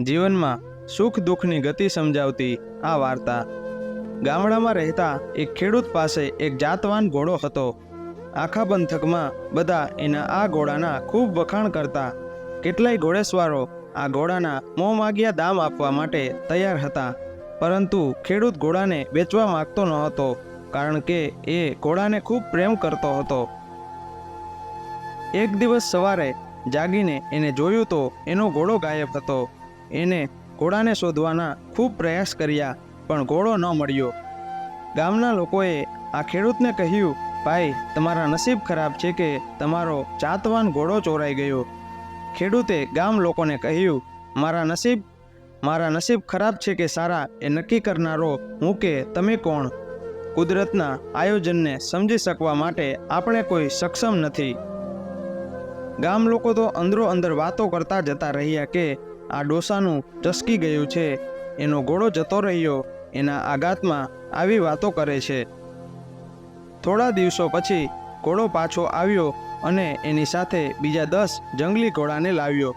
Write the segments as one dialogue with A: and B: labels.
A: જીવનમાં સુખ દુઃખની ગતિ સમજાવતી આ વાર્તા. ગામડામાં રહેતા એક ખેડૂત પાસે એક જાતવાન ઘોડો હતો. આખા પંથકમાં બધા એના આ ઘોડાના ખૂબ વખાણ કરતા. કેટલાય ઘોડેસવારો આ ઘોડાના મોં માગ્યા દામ આપવા માટે તૈયાર હતા. પરંતુ ખેડૂત ઘોડાને વેચવા માંગતો ન હતો કારણ કે એ ઘોડાને ખૂબ પ્રેમ કરતો હતો. એક દિવસ સવારે જાગીને એને જોયું તો એનો ઘોડો ગાયબ હતો. એને ઘોડાને શોધવાના ખૂબ પ્રયાસ કર્યા, પણ ઘોડો ન મળ્યો. ગામના લોકોએ આ ખેડૂતને કહ્યું, ભાઈ, તમારા નસીબ ખરાબ છે કે તમારો જાતવાન ઘોડો ચોરાઈ ગયો. ખેડૂતે ગામ લોકોને કહ્યું, મારા નસીબ મારા નસીબ ખરાબ છે કે સારા એ નક્કી કરનારો હું કે તમે કોણ? કુદરતના આયોજનને સમજી શકવા માટે આપણે કોઈ સક્ષમ નથી. ગામ લોકો તો અંદરો અંદર વાતો કરતા જતા રહ્યા કે આ ડોસાનું ચસકી ગયું છે. એનો ઘોડો જતો રહ્યો. એના આઘાતમાં આવી વાતો કરે છે. થોડા દિવસો પછી ઘોડો પાછો આવ્યો અને એની સાથે બીજા દસ જંગલી ઘોડાને લાવ્યો.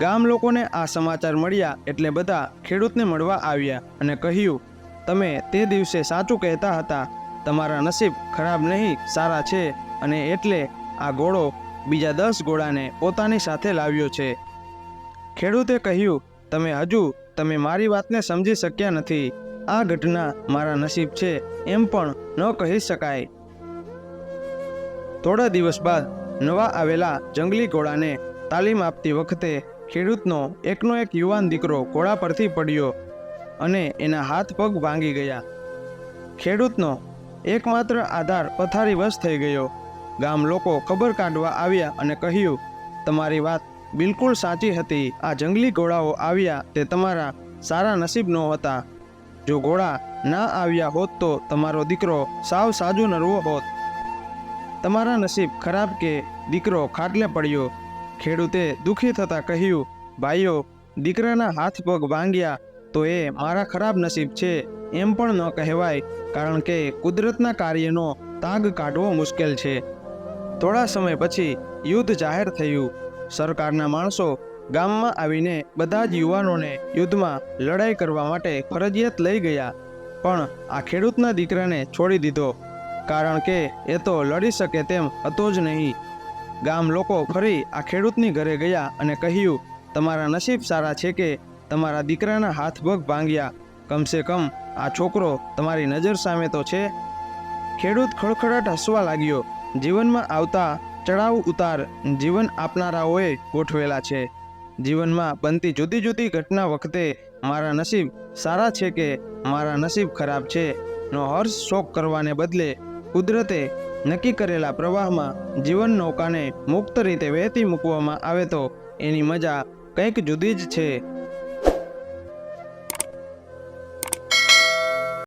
A: ગામ લોકોને આ સમાચાર મળ્યા એટલે બધા ખેડૂતને મળવા આવ્યા અને કહ્યું, તમે તે દિવસે સાચું કહેતા હતા. તમારા નસીબ ખરાબ નહીં, સારા છે. અને એટલે આ ઘોડો બીજા દસ ઘોડાને પોતાની સાથે લાવ્યો છે. ખેડૂતે કહ્યું, તમે હજુ તમે મારી વાતને સમજી શક્યા નથી. આ ઘટના મારા નસીબ છે એમ પણ ન કહી શકાય. થોડા દિવસ બાદ નવા આવેલા જંગલી ઘોડાને તાલીમ આપતી વખતે ખેડૂતનો એકનો એક યુવાન દીકરો ઘોડા પરથી પડ્યો અને એના હાથ પગ ભાંગી ગયા. ખેડૂતનો એકમાત્ર આધાર પથારીવશ થઈ ગયો. ગામ લોકો ખબર કાઢવા આવ્યા અને કહ્યું, તમારી વાત બિલકુલ સાચી હતી. આ જંગલી ઘોડાઓ આવ્યા તે તમારા સારા નસીબ હતા. જો ઘોડા ના આવ્યા હોત તો તમારો દીકરો સાવ સાજો નરવો હોત. તમારા નસીબ ખરાબ કે દીકરો ખાટલે પડ્યો. ખેડૂતે દુઃખી થતાં કહ્યું, ભાઈઓ, દીકરાના હાથ પગ ભાંગ્યા તો એ મારા ખરાબ નસીબ છે એમ પણ ન કહેવાય, કારણ કે કુદરતના કાર્યનો તાગ કાઢવો મુશ્કેલ છે. થોડા સમય પછી યુદ્ધ જાહેર થયું. સરકારના માણસો ગામમાં આવીને બધા જ યુવાનોને યુદ્ધમાં લડાઈ કરવા માટે ફરજિયાત લઈ ગયા. પણ આ ખેડૂતના દીકરાને છોડી દીધો. કારણ કે એ તો લડી શકે તેમ હતો જ નહીં. ગામ લોકો ફરી આ ખેડૂતની ઘરે ગયા અને કહ્યું, તમારા નસીબ સારા છે કે તમારા દીકરાના હાથ પગ ભાંગ્યા. કમસે કમ આ છોકરો તમારી નજર સામે તો છે. ખેડૂત ખડખડાટ હસવા લાગ્યો. જીવનમાં આવતા ચડાવ ઉતાર જીવન આપનારાઓએ ગોઠવેલા છે. જીવનમાં બનતી જુદી જુદી ઘટના વખતે મારા નસીબ સારા છે કે મારા નસીબ ખરાબ છે? નો હર્ષ શોક કરવાને બદલે કુદરતે નક્કી કરેલા પ્રવાહમાં જીવન નૌકાને મુક્ત રીતે વહેતી મૂકવામાં આવે તો એની મજા કંઈક જુદી જ છે.